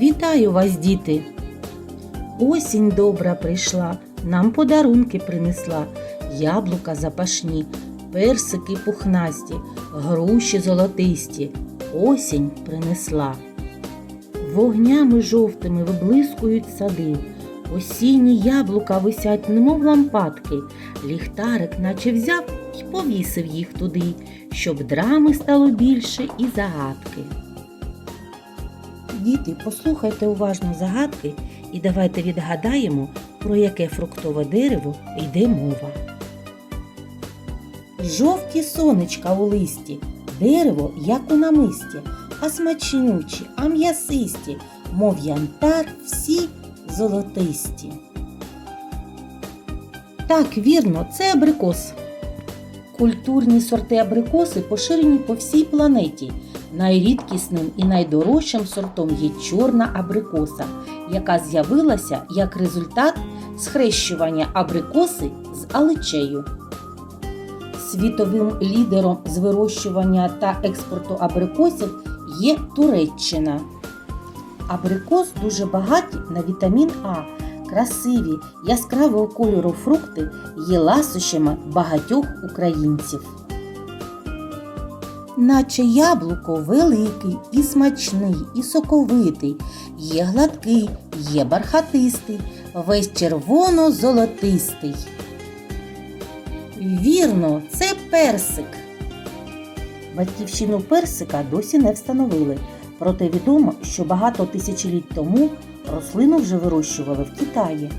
Вітаю вас, діти! Осінь добра прийшла, нам подарунки принесла, яблука запашні, персики пухнасті, груші золотисті. Осінь принесла. Вогнями жовтими виблискують сади. Осінні яблука висять, немов лампадки. Ліхтарик, наче взяв і повісив їх туди, щоб драми стало більше і загадки. Діти, послухайте уважно загадки і давайте відгадаємо, про яке фруктове дерево йде мова. Жовті сонечка у листі, дерево, як у намисті, а смачнючі, а м'ясисті, мов янтар всі золотисті. Так, вірно, це абрикос. Культурні сорти абрикоси поширені по всій планеті. Найрідкісним і найдорожчим сортом є чорна абрикоса, яка з'явилася як результат схрещування абрикоси з аличею. Світовим лідером з вирощування та експорту абрикосів є Туреччина. Абрикос дуже багаті на вітамін А. Красиві, яскравого кольору фрукти є ласощами багатьох українців. Наче яблуко великий і смачний, і соковитий, є гладкий, є бархатистий, весь червоно-золотистий. Вірно, це персик. Батьківщину персика досі не встановили, проте відомо, що багато тисячоліть тому рослину вже вирощували в Китаї.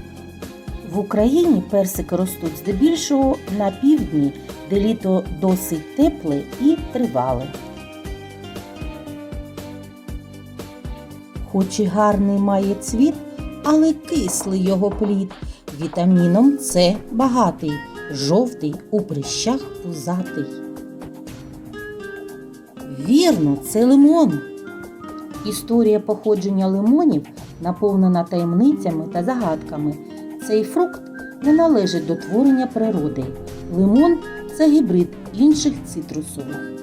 В Україні персики ростуть здебільшого на півдні, де літо досить тепле і тривале. Хоч і гарний має цвіт, але кислий його плід. Вітаміном С багатий, жовтий у прищах пузатий. Вірно, це лимон. Історія походження лимонів наповнена таємницями та загадками. Цей фрукт не належить до творення природи. Лимон це гібрид інших цитрусових.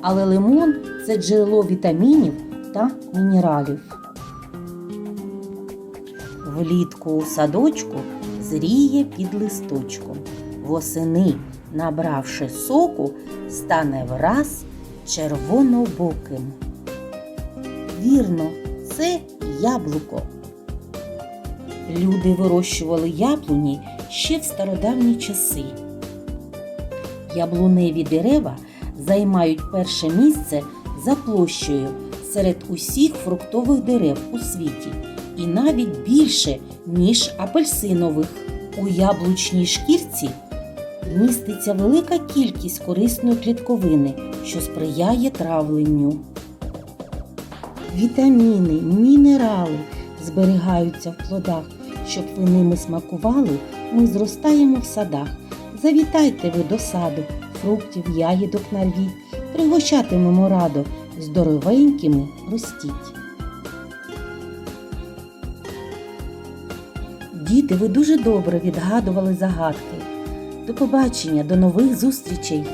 Але лимон це джерело вітамінів та мінералів. Влітку у садочку зріє під листочком. Восени, набравши соку, стане враз червонобоким. Вірно, це яблуко. Люди вирощували яблуні ще в стародавні часи. Яблуневі дерева займають перше місце за площею серед усіх фруктових дерев у світі і навіть більше, ніж апельсинових. У яблучній шкірці міститься велика кількість корисної клітковини, що сприяє травленню. Вітаміни, мінерали зберігаються в плодах. Щоб ви ними смакували, ми зростаємо в садах. Завітайте ви до саду, фруктів, ягідок нарвіть, пригощатимемо радо, здоровенькими ростіть. Діти, ви дуже добре відгадували загадки. До побачення, до нових зустрічей!